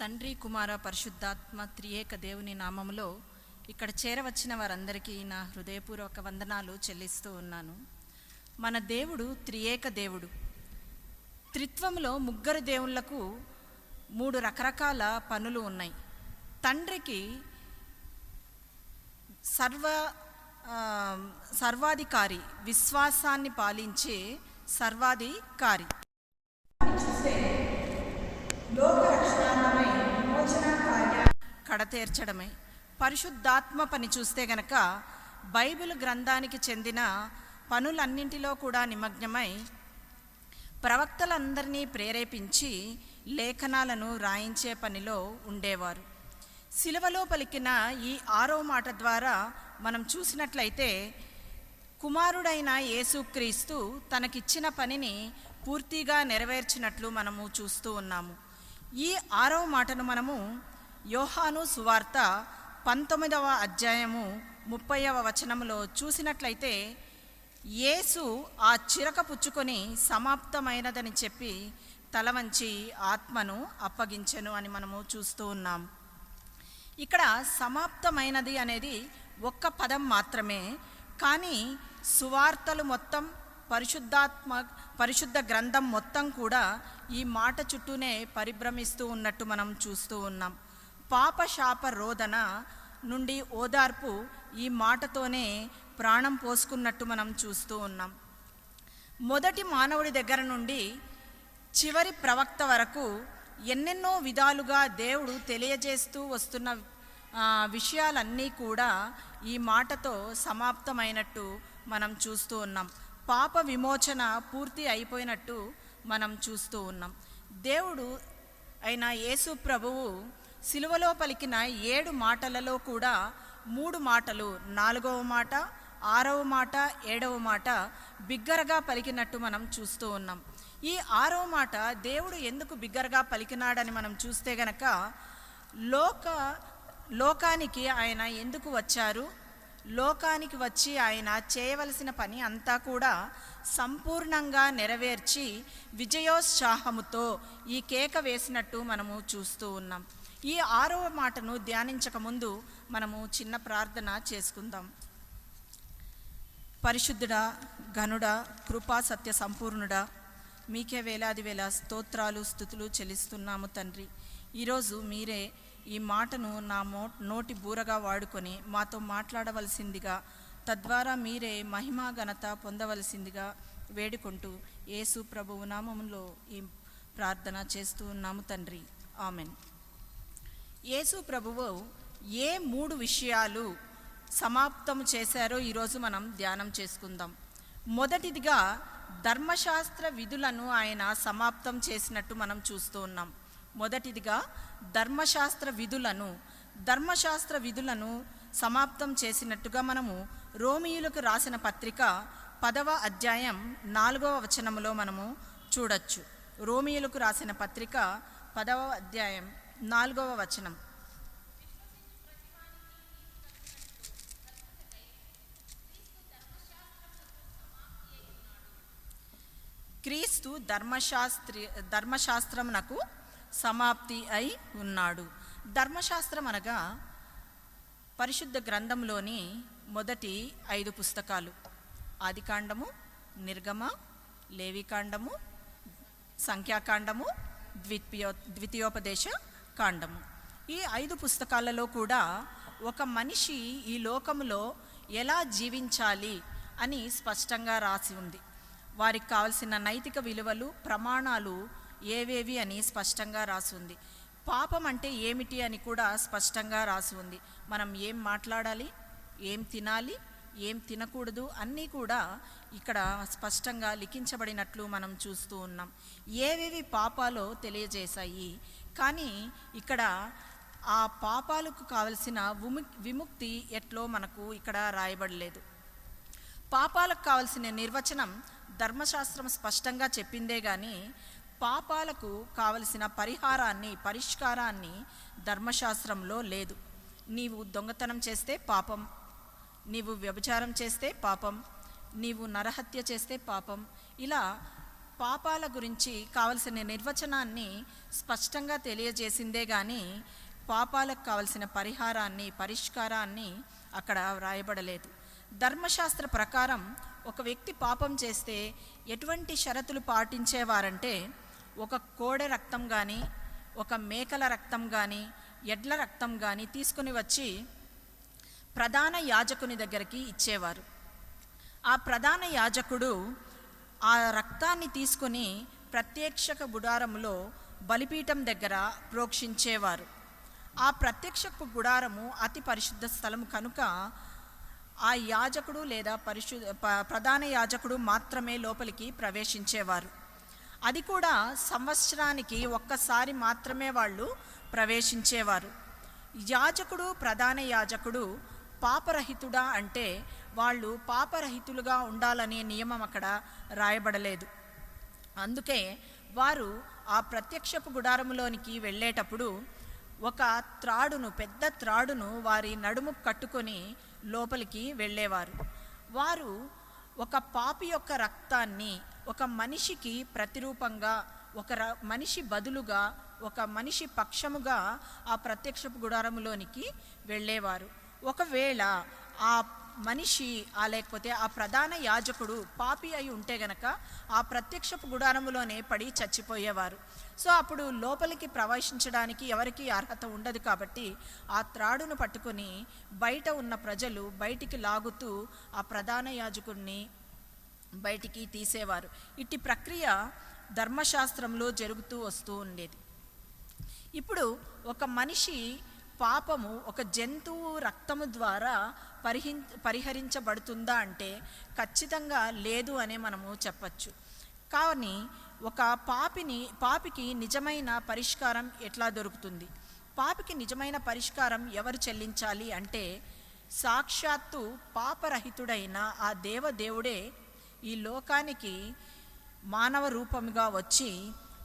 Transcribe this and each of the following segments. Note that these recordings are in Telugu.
తండ్రి కుమార పరిశుద్ధాత్మ త్రియేక దేవుని నామములో ఇక్కడ చేరవచ్చిన వారందరికీ నా హృదయపూర్వక వందనాలు చెల్లిస్తూ ఉన్నాను. మన దేవుడు త్రియేక దేవుడు. త్రిత్వంలో ముగ్గురు దేవుళ్ళకు మూడు రకరకాల పనులు ఉన్నాయి. తండ్రికి సర్వ సర్వాధికారి విశ్వాసాన్ని పాలించే సర్వాధికారి. తీర్చడమే. పరిశుద్ధాత్మ పని చూస్తే గనక బైబిల్ గ్రంథానికి చెందిన పనులన్నింటిలో కూడా నిమగ్నమై ప్రవక్తలందరినీ ప్రేరేపించి లేఖనాలను రాయించే పనిలో ఉండేవారు. శిలువలో పలికిన ఈ ఆరో మాట ద్వారా మనం చూసినట్లయితే కుమారుడైన యేసుక్రీస్తు తనకిచ్చిన పనిని పూర్తిగా నెరవేర్చినట్లు మనము చూస్తూ ఉన్నాము. ఈ ఆరవ మాటను మనము యోహాను సువార్త పంతొమ్మిదవ అధ్యాయము ముప్పైవ వచనములో చూసినట్లయితే యేసు ఆ చిరక పుచ్చుకొని సమాప్తమైనదని చెప్పి తల వంచి ఆత్మను అప్పగించెను అని మనము చూస్తూ ఉన్నాం. ఇక్కడ సమాప్తమైనది అనేది ఒక్క పదం మాత్రమే కానీ సువార్తలు మొత్తం పరిశుద్ధాత్మ పరిశుద్ధ గ్రంథం మొత్తం కూడా ఈ మాట చుట్టూనే పరిభ్రమిస్తూ ఉన్నట్టు మనం చూస్తూ ఉన్నాం. పాపశాప రోదన నుండి ఓదార్పు ఈ మాటతోనే ప్రాణం పోసుకున్నట్టు మనం చూస్తూ ఉన్నాం. మొదటి మానవుడి దగ్గర నుండి చివరి ప్రవక్త వరకు ఎన్నెన్నో విధాలుగా దేవుడు తెలియజేస్తూ వస్తున్న విషయాలన్నీ కూడా ఈ మాటతో సమాప్తమైనట్టు మనం చూస్తూ ఉన్నాం. పాప విమోచన పూర్తి అయిపోయినట్టు మనం చూస్తూ ఉన్నాం. దేవుడు అయిన యేసు ప్రభువు సిలువలో పలికిన ఏడు మాటలలో కూడా మూడు మాటలు నాలుగవ మాట ఆరవ మాట ఏడవ మాట బిగ్గరగా పలికినట్టు మనం చూస్తూ ఉన్నాం. ఈ ఆరవ మాట దేవుడు ఎందుకు బిగ్గరగా పలికినాడని మనం చూస్తే గనక లోక లోకానికి ఆయన ఎందుకు వచ్చారు? లోకానికి వచ్చి ఆయన చేయవలసిన పని అంతా కూడా సంపూర్ణంగా నెరవేర్చి విజయోత్సాహముతో ఈ కేక వేసినట్టు మనము చూస్తూ ఉన్నాం. ఈ ఆరవ మాటను ధ్యానించక ముందు మనము చిన్న ప్రార్థన చేసుకుందాం. పరిశుద్ధుడా ఘనుడ కృపా సత్య సంపూర్ణుడా మీకే వేలాది వేల స్తోత్రాలు స్థుతులు చెల్లిస్తున్నాము తండ్రి. ఈరోజు మీరే ఈ మాటను నా మో నోటి బూరగా వాడుకొని మాతో మాట్లాడవలసిందిగా తద్వారా మీరే మహిమా ఘనత పొందవలసిందిగా వేడుకుంటూ యేసు ప్రభువు నామంలో ఈ ప్రార్థన చేస్తూ ఉన్నాము తండ్రి. ఆమెన్. యేసు ప్రభువు ఏ మూడు విషయాలు సమాప్తం చేశారో ఈరోజు మనం ధ్యానం చేసుకుందాం. మొదటిదిగా ధర్మశాస్త్ర విధులను ఆయన సమాప్తం చేసినట్టు మనం చూస్తూ ఉన్నాం. మొదటిదిగా ధర్మశాస్త్ర విధులను ధర్మశాస్త్ర విధులను సమాప్తం చేసినట్టుగా మనము రోమియులకు రాసిన పత్రిక పదవ అధ్యాయం నాలుగవ వచనములో మనము చూడొచ్చు. రోమియులకు రాసిన పత్రిక పదవ అధ్యాయం నాలుగవ వచనం. క్రీస్తు ధర్మశాస్త్రి ధర్మశాస్త్రమునకు సమాప్తి అయి ఉన్నాడు. ధర్మశాస్త్రం అనగా పరిశుద్ధ గ్రంథంలోని మొదటి ఐదు పుస్తకాలు. ఆదికాండము నిర్గమ లేవికాండము సంఖ్యాకాండము ద్వితీయో ద్వితీయోపదేశ కాండము ఈ ఐదు పుస్తకాలలో కూడా ఒక మనిషి ఈ లోకములో ఎలా జీవించాలి అని స్పష్టంగా రాసి ఉంది. వారికి కావలసిన నైతిక విలువలు ప్రమాణాలు ఏవేవి అని స్పష్టంగా రాసి ఉంది. పాపం అంటే ఏమిటి అని కూడా స్పష్టంగా రాసి ఉంది. మనం ఏం మాట్లాడాలి? ఏం తినాలి? ఏం తినకూడదు? అన్నీ కూడా ఇక్కడ స్పష్టంగా లిఖించబడినట్లు మనం చూస్తూ ఉన్నాం. ఏవేవి పాపాలో తెలియజేశాయి? కానీ ఇక్కడ ఆ పాపాలకు కావలసిన విముక్తి ఎట్లో మనకు ఇక్కడ రాయబడలేదు. పాపాలకు కావలసిన నిర్వచనం ధర్మశాస్త్రం స్పష్టంగా చెప్పిందే కానీ పాపాలకు కావలసిన పరిహారాన్ని పరిష్కారాన్ని ధర్మశాస్త్రంలో లేదు. నీవు దొంగతనం చేస్తే పాపం నీవు వ్యభిచారం చేస్తే పాపం నీవు నరహత్య చేస్తే పాపం ఇలా పాపాల గురించి కావలసిన నిర్వచనాన్ని స్పష్టంగా తెలియజేసిందే కానీ పాపాలకు కావలసిన పరిహారాన్ని పరిష్కారాన్ని అక్కడ వ్రాయబడలేదు. ధర్మశాస్త్ర ప్రకారం ఒక వ్యక్తి పాపం చేస్తే ఎటువంటి షరతులు పాటించేవారంటే ఒక కోడె రక్తం కానీ ఒక మేకల రక్తం కానీ ఎడ్ల రక్తం కానీ తీసుకుని వచ్చి ప్రధాన యాజకుని దగ్గరికి ఇచ్చేవారు. ఆ ప్రధాన యాజకుడు ఆ రక్తాన్ని తీసుకొని ప్రత్యక్షక గుడారములో బలిపీఠం దగ్గర ప్రోక్షించేవారు. ఆ ప్రత్యక్షపు గుడారము అతి పరిశుద్ధ స్థలము కనుక ఆ యాజకుడు లేదా పరిశు ప- ప్రధాన యాజకుడు మాత్రమే లోపలికి ప్రవేశించేవారు. అది కూడా సంవత్సరానికి ఒక్కసారి మాత్రమే వాళ్ళు ప్రవేశించేవారు. యాజకుడు ప్రధాన యాజకుడు పాపరహితుడా అంటే వాళ్ళు పాపరహితులుగా ఉండాలనే నియమం అక్కడ రాయబడలేదు. అందుకే వారు ఆ ప్రత్యక్షపు గుడారములోనికి వెళ్ళేటప్పుడు ఒక త్రాడును పెద్ద త్రాడును వారి నడుము కట్టుకొని లోపలికి వెళ్ళేవారు. వారు ఒక పాపి యొక్క రక్తాన్ని ఒక మనిషికి ప్రతిరూపంగా ఒక ర- మనిషి బదులుగా ఒక మనిషి పక్షముగా ఆ ప్రత్యక్షపు గుడారములోనికి వెళ్ళేవారు. ఒకవేళ ఆ మనిషి ఆ లేకపోతే ఆ ప్రధాన యాజకుడు పాపి అయి ఉంటే గనక ఆ ప్రత్యక్షపు గుడారములోనే పడి చచ్చిపోయేవారు. సో అప్పుడు లోపలికి ప్రవేశించడానికి ఎవరికి అర్హత ఉండదు కాబట్టి ఆ త్రాడును పట్టుకొని బయట ఉన్న ప్రజలు బయటికి లాగుతూ ఆ ప్రధాన యాజకుడిని బయటికి తీసేవారు. ఇట్టి ప్రక్రియ ధర్మశాస్త్రంలో జరుగుతూ వస్తూ ఉండేది. ఇప్పుడు ఒక మనిషి పాపము ఒక జంతువు రక్తము ద్వారా పరిహిం పరిహరించబడుతుందా అంటే ఖచ్చితంగా లేదు అనే మనము చెప్పచ్చు. కానీ ఒక పాపిని పాపికి నిజమైన పరిష్కారం ఎట్లా దొరుకుతుంది? పాపికి నిజమైన పరిష్కారం ఎవరు చెల్లించాలి అంటే సాక్షాత్తు పాపరహితుడైన ఆ దేవదేవుడే ఈ లోకానికి మానవ రూపముగా వచ్చి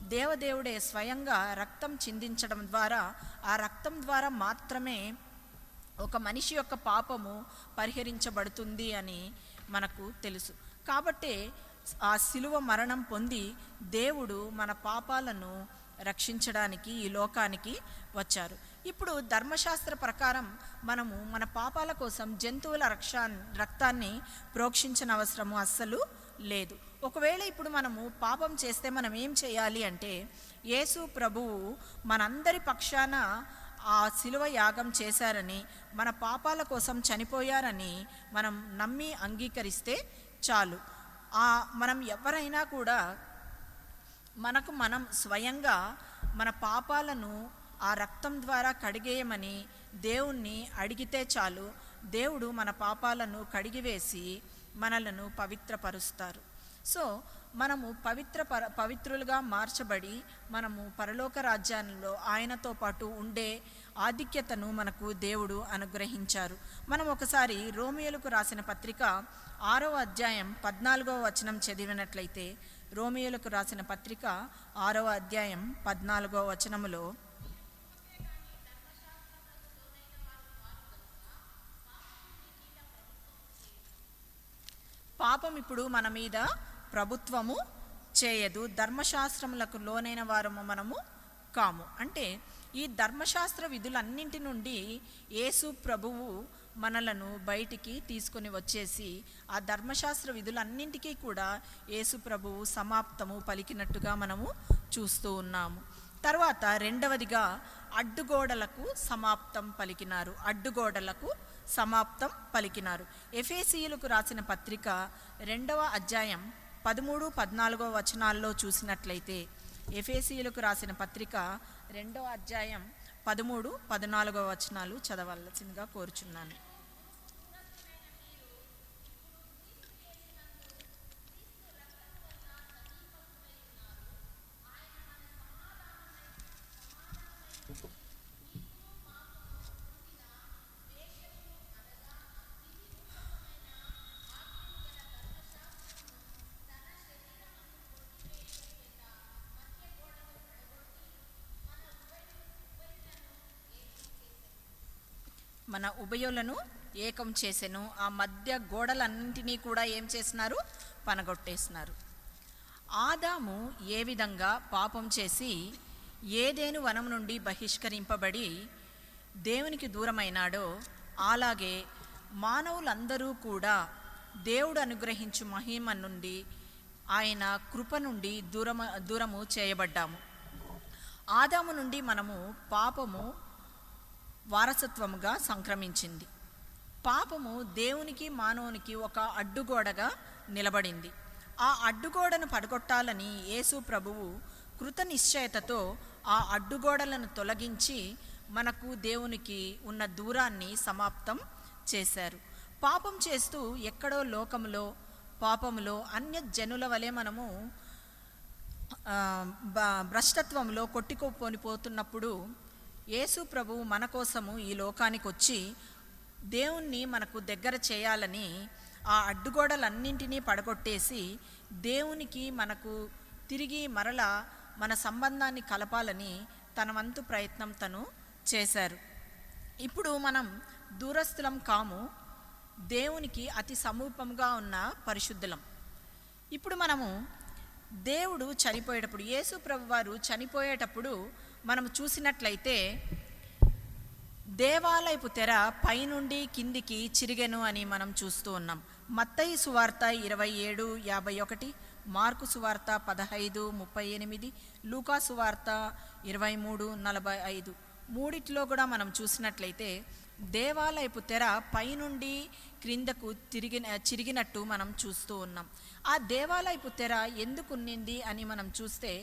దేవదేవుడే స్వయంగా రక్తం చిందించడం ద్వారా ఆ రక్తం ద్వారా మాత్రమే ఒక మనిషి యొక్క పాపము పరిహరించబడుతుంది అని మనకు తెలుసు. కాబట్టే ఆ శిలువ మరణం పొంది దేవుడు మన పాపాలను రక్షించడానికి ఈ లోకానికి వచ్చారు. ఇప్పుడు ధర్మశాస్త్ర ప్రకారం మనము మన పాపాల కోసం జంతువుల రక్ష రక్తాన్ని ప్రోక్షించిన అవసరము అస్సలు లేదు. ఒకవేళ ఇప్పుడు మనము పాపం చేస్తే మనం ఏం చేయాలి అంటే యేసు ప్రభువు మనందరి పక్షాన ఆ శిలువ యాగం చేశారని మన పాపాల కోసం చనిపోయారని మనం నమ్మి అంగీకరిస్తే చాలు. ఆ మనం ఎవరైనా కూడా మనకు మనం స్వయంగా మన పాపాలను ఆ రక్తం ద్వారా కడిగేయమని దేవుణ్ణి అడిగితే చాలు. దేవుడు మన పాపాలను కడిగివేసి మనలను పవిత్రపరుస్తారు. సో మనము పవిత్ర పర పవిత్రులుగా మార్చబడి మనము పరలోక రాజ్యాల్లో ఆయనతో పాటు ఉండే ఆధిక్యతను మనకు దేవుడు అనుగ్రహించారు. మనం ఒకసారి రోమియోలకు రాసిన పత్రిక ఆరో అధ్యాయం పద్నాలుగవ వచనం చదివినట్లయితే రోమియోలకు రాసిన పత్రిక ఆరవ అధ్యాయం పద్నాలుగవ వచనములో పాపం ఇప్పుడు మన మీద ప్రభుత్వము చేయదు. ధర్మశాస్త్రములకు లోనైన వారము మనము కాము. అంటే ఈ ధర్మశాస్త్ర విధులన్నింటి నుండి యేసు ప్రభువు మనలను బయటికి తీసుకొని వచ్చేసి ఆ ధర్మశాస్త్ర విధులన్నింటికీ కూడా యేసు ప్రభువు సమాప్తము పలికినట్టుగా మనము చూస్తూ ఉన్నాము. తర్వాత రెండవదిగా అడ్డుగోడలకు సమాప్తం పలికినారు. అడ్డుగోడలకు సమాప్తం పలికినారు. ఎఫేసీయులకు రాసిన పత్రిక రెండవ అధ్యాయం పదమూడు పద్నాలుగో వచనాల్లో చూసినట్లయితే ఎఫేసీయులకు రాసిన పత్రిక రెండవ అధ్యాయం పదమూడు పద్నాలుగో వచనాలు చదవలసిందిగా కోరుచున్నాను. తన ఉభయులను ఏకం చేసెను. ఆ మధ్య గోడలన్నింటినీ కూడా ఏం చేసినారు? పనగొట్టేసినారు. ఆదాము ఏ విధంగా పాపం చేసి ఏదేను వనం నుండి బహిష్కరింపబడి దేవునికి దూరమైనాడో అలాగే మానవులందరూ కూడా దేవుడు అనుగ్రహించు మహిమ నుండి ఆయన కృప నుండి దూరము దూరము చేయబడ్డాము. ఆదాము నుండి మనము పాపము వారసత్వముగా సంక్రమించింది. పాపము దేవునికి మానవునికి ఒక అడ్డుగోడగా నిలబడింది. ఆ అడ్డుగోడను పడగొట్టాలని యేసు ప్రభువు కృత నిశ్చయతతో ఆ అడ్డుగోడలను తొలగించి మనకు దేవునికి ఉన్న దూరాన్ని సమాప్తం చేశారు. పాపం చేస్తూ ఎక్కడో లోకములో పాపములో అన్య జనుల వలె మనము భ్రష్టత్వంలో కొట్టుకుపోనిపోతున్నప్పుడు యేసు ప్రభు మన కోసము ఈ లోకానికి వచ్చి దేవుణ్ణి మనకు దగ్గర చేయాలని ఆ అడ్డుగోడలన్నింటినీ పడగొట్టేసి దేవునికి మనకు తిరిగి మరల మన సంబంధాన్ని కలపాలని తన వంతు ప్రయత్నం తను చేశారు. ఇప్పుడు మనం దూరస్థులం కాము. దేవునికి అతి సమీపంగా ఉన్న పరిశుద్ధులం. ఇప్పుడు మనము దేవుడు చనిపోయేటప్పుడు యేసు ప్రభు వారు చనిపోయేటప్పుడు మనం చూసినట్లయితే దేవాలయపు తెర పైనుండి కిందికి చిరిగెను అని మనం చూస్తూ ఉన్నాం. మత్తయి సువార్త ఇరవై ఏడు యాభై ఒకటి మార్కు సువార్త పదహైదు ముప్పై ఎనిమిది లూకా సువార్త ఇరవై మూడు నలభై ఐదు మూడిట్లో కూడా మనం చూసినట్లయితే దేవాలయపు తెర పైనుండి క్రిందకు తిరిగిన చిరిగినట్టు మనం చూస్తూ ఉన్నాం. ఆ దేవాలయపు తెర ఎందుకు ఉన్నింది అని మనం చూస్తే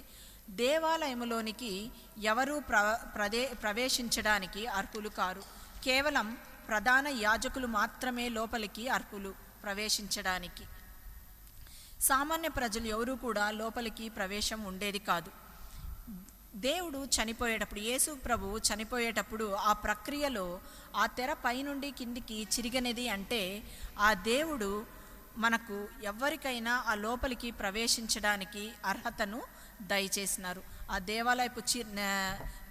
దేవాలయములోనికి ఎవరూ ప్ర ప్రదే ప్రవేశించడానికి అర్హులు కారు. కేవలం ప్రధాన యాజకులు మాత్రమే లోపలికి అర్హులు ప్రవేశించడానికి. సామాన్య ప్రజలు ఎవరూ కూడా లోపలికి ప్రవేశం ఉండేది కాదు. దేవుడు చనిపోయేటప్పుడు యేసు ప్రభు చనిపోయేటప్పుడు ఆ ప్రక్రియలో ఆ తెర పైనుండి కిందికి చిరిగనిది అంటే ఆ దేవుడు మనకు ఎవరికైనా ఆ లోపలికి ప్రవేశించడానికి అర్హతను దయచేసినారు. ఆ దేవాలయపు చి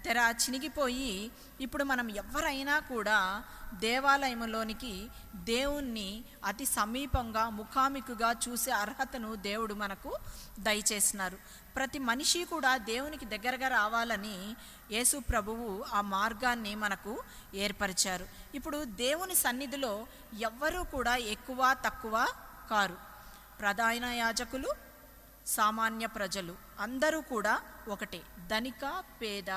తెర చినిగిపోయి ఇప్పుడు మనం ఎవరైనా కూడా దేవాలయంలోనికి దేవుణ్ణి అతి సమీపంగా ముఖాముఖిగా చూసే అర్హతను దేవుడు మనకు దయచేసినారు. ప్రతి మనిషి కూడా దేవునికి దగ్గరగా రావాలని యేసు ప్రభువు ఆ మార్గాన్ని మనకు ఏర్పరిచారు. ఇప్పుడు దేవుని సన్నిధిలో ఎవ్వరూ కూడా ఎక్కువ తక్కువ కారు. ప్రధాన యాజకులు సామాన్య ప్రజలు. అందరూ కూడా ఒకటే. ధనిక పేద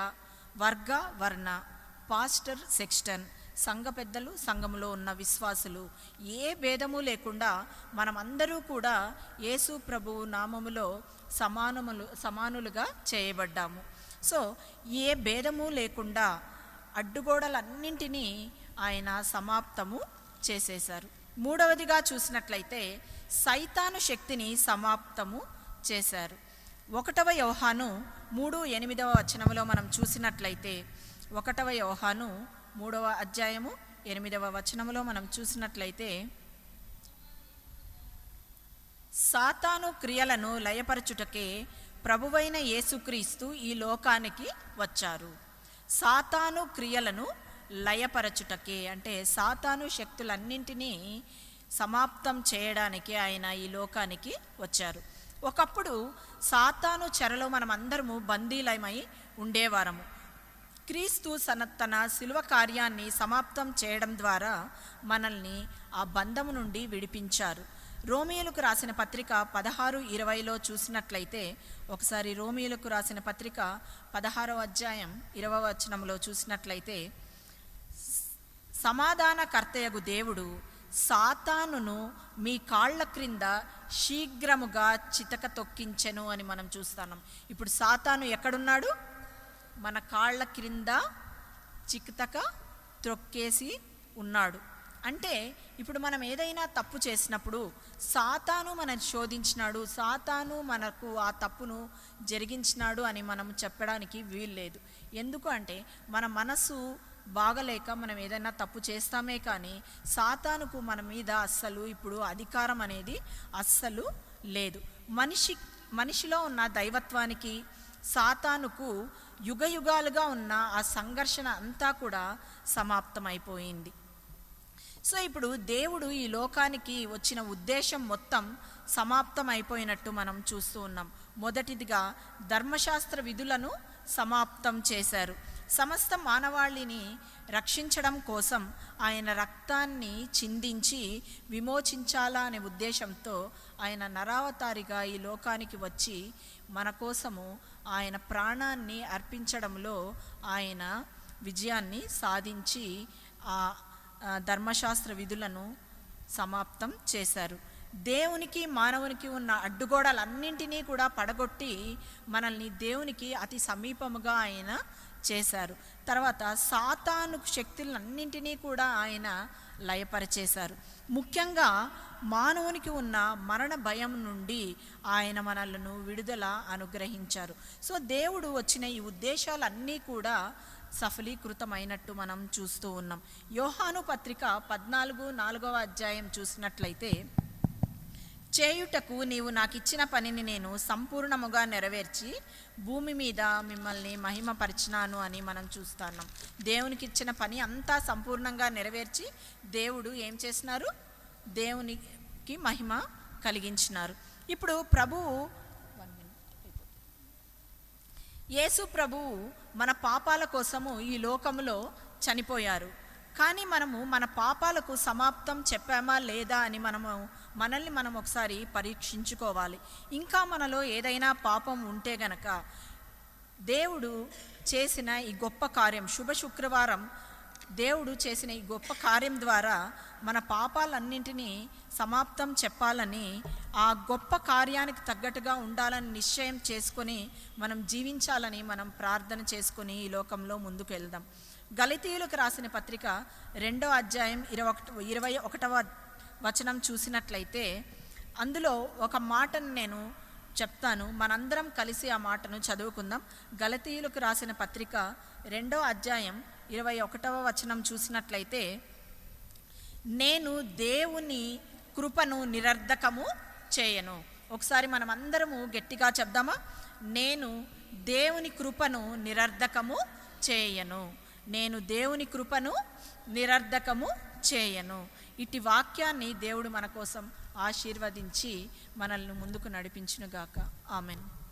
వర్గ వర్ణ. Pastor sexton. సంఘ పెద్దలు సంఘములో ఉన్న విశ్వాసులు. ఏ భేదము లేకుండా మనమందరూ కూడా యేసు ప్రభువు నామములో సమానములు సమానులుగా చేయబడ్డాము. సో ఏ భేదము లేకుండా అడ్డుగోడలన్నింటినీ ఆయన సమాప్తము చేసేశారు. మూడవదిగా చూసినట్లయితే సైతాను శక్తిని సమాప్తము చేశారు. ఒకటవ యోహాను మూడు ఎనిమిదవ వచనములో మనం చూసినట్లయితే ఒకటవ యోహాను మూడవ అధ్యాయము ఎనిమిదవ వచనములో మనం చూసినట్లయితే సాతాను క్రియలను లయపరచుటకే ప్రభువైన యేసుక్రీస్తు ఈ లోకానికి వచ్చారు. సాతాను క్రియలను లయపరచుటకే అంటే సాతాను శక్తులన్నింటినీ సమాప్తం చేయడానికి ఆయన ఈ లోకానికి వచ్చారు. ఒకప్పుడు సాతాను చెరలో మనం అందరము బందీలమై ఉండేవారము. క్రీస్తు సన తన శిలువ కార్యాన్ని సమాప్తం చేయడం ద్వారా మనల్ని ఆ బంధము నుండి విడిపించారు. రోమియోలకు రాసిన పత్రిక పదహారు ఇరవైలో చూసినట్లయితే ఒకసారి రోమియోలకు రాసిన పత్రిక పదహారవ అధ్యాయం ఇరవై వచనంలో చూసినట్లయితే సమాధానకర్తయగు దేవుడు సాతానును మీ కాళ్ళ క్రింద శీఘ్రముగా చితక తొక్కించెను అని మనం చూస్తున్నాం. ఇప్పుడు సాతాను ఎక్కడున్నాడు? మన కాళ్ళ క్రింద చిక్తక త్రొక్కేసి ఉన్నాడు. అంటే ఇప్పుడు మనం ఏదైనా తప్పు చేసినప్పుడు సాతాను మనని శోధించినాడు సాతాను మనకు ఆ తప్పును జరిగించినాడు అని మనం చెప్పడానికి వీల్లేదు. ఎందుకు అంటే మన మనసు బాగలేక మనం ఏదైనా తప్పు చేస్తామే కానీ సాతానుకు మన మీద అస్సలు ఇప్పుడు అధికారం అనేది అస్సలు లేదు. మనిషి మనిషిలో ఉన్న దైవత్వానికి సాతానుకు యుగ యుగాలుగా ఉన్న ఆ సంఘర్షణ అంతా కూడా సమాప్తమైపోయింది. సో ఇప్పుడు దేవుడు ఈ లోకానికి వచ్చిన ఉద్దేశం మొత్తం సమాప్తం అయిపోయినట్టు మనం చూస్తూ ఉన్నాం. మొదటిదిగా ధర్మశాస్త్ర విధులను సమాప్తం చేశారు. సమస్త మానవాళిని రక్షించడం కోసం ఆయన రక్తాన్ని చిందించి విమోచించాలా అనే ఉద్దేశంతో ఆయన నరావతారిగా ఈ లోకానికి వచ్చి మన కోసము ఆయన ప్రాణాన్ని అర్పించడంలో ఆయన విజయాన్ని సాధించి ఆ ఆ ధర్మశాస్త్ర విధులను సమాప్తం చేశారు. దేవునికి మానవునికి ఉన్న అడ్డుగోడలన్నింటినీ కూడా పడగొట్టి మనల్ని దేవునికి అతి సమీపముగా ఆయన చేశారు. తర్వాత సాతాను శక్తులన్నింటినీ కూడా ఆయన లయపరిచేశారు. ముఖ్యంగా మానవునికి ఉన్న మరణ భయం నుండి ఆయన మనలను విడుదల అనుగ్రహించారు. సో దేవుడు వచ్చిన ఈ ఉద్దేశాలన్నీ కూడా సఫలీకృతమైనట్టు మనం చూస్తూ ఉన్నాం. యోహాను పత్రిక పద్నాలుగు నాలుగవ అధ్యాయం చూసినట్లయితే చేయుటకు నీవు నాకు ఇచ్చిన పనిని నేను సంపూర్ణముగా నెరవేర్చి భూమి మీద మిమ్మల్ని మహిమపరిచినాను అని మనం చూస్తున్నాం. దేవునికి ఇచ్చిన పని అంతా సంపూర్ణంగా నెరవేర్చి దేవుడు ఏం చేసినారు? దేవునికి మహిమ కలిగించినారు. ఇప్పుడు ప్రభువు యేసు ప్రభువు మన పాపాల కోసము ఈ లోకములో చనిపోయారు. కానీ మనము మన పాపాలకు సమాప్తం చెప్పామా లేదా అని మనము మనల్ని మనం ఒకసారి పరీక్షించుకోవాలి. ఇంకా మనలో ఏదైనా పాపం ఉంటే గనక దేవుడు చేసిన ఈ గొప్ప కార్యం శుభ శుక్రవారం దేవుడు చేసిన ఈ గొప్ప కార్యం ద్వారా మన పాపాలన్నింటినీ సమాప్తం చెప్పాలని ఆ గొప్ప కార్యానికి తగ్గట్టుగా ఉండాలని నిశ్చయం చేసుకొని మనం జీవించాలని మనం ప్రార్థన చేసుకొని ఈ లోకంలో ముందుకు వెళ్దాం. గలితీయులకు రాసిన పత్రిక రెండో అధ్యాయం ఇరవై ఒకటి ఇరవై ఒకటవ వచనం చూసినట్లయితే అందులో ఒక మాటను నేను చెప్తాను. మనందరం కలిసి ఆ మాటను చదువుకుందాం. గలతీయులకు రాసిన పత్రిక రెండో అధ్యాయం ఇరవై ఒకటవ వచనం చూసినట్లయితే నేను దేవుని కృపను నిరర్ధకము చేయను. ఒకసారి మనం అందరము గట్టిగా చెప్దామా? నేను దేవుని కృపను నిరర్ధకము చేయను. నేను దేవుని కృపను నిరర్ధకము చేయను. ఇటు వాక్యాన్ని దేవుడు మన కోసం ఆశీర్వదించి మనల్ని ముందుకు నడిపించునుగాక. ఆమెను.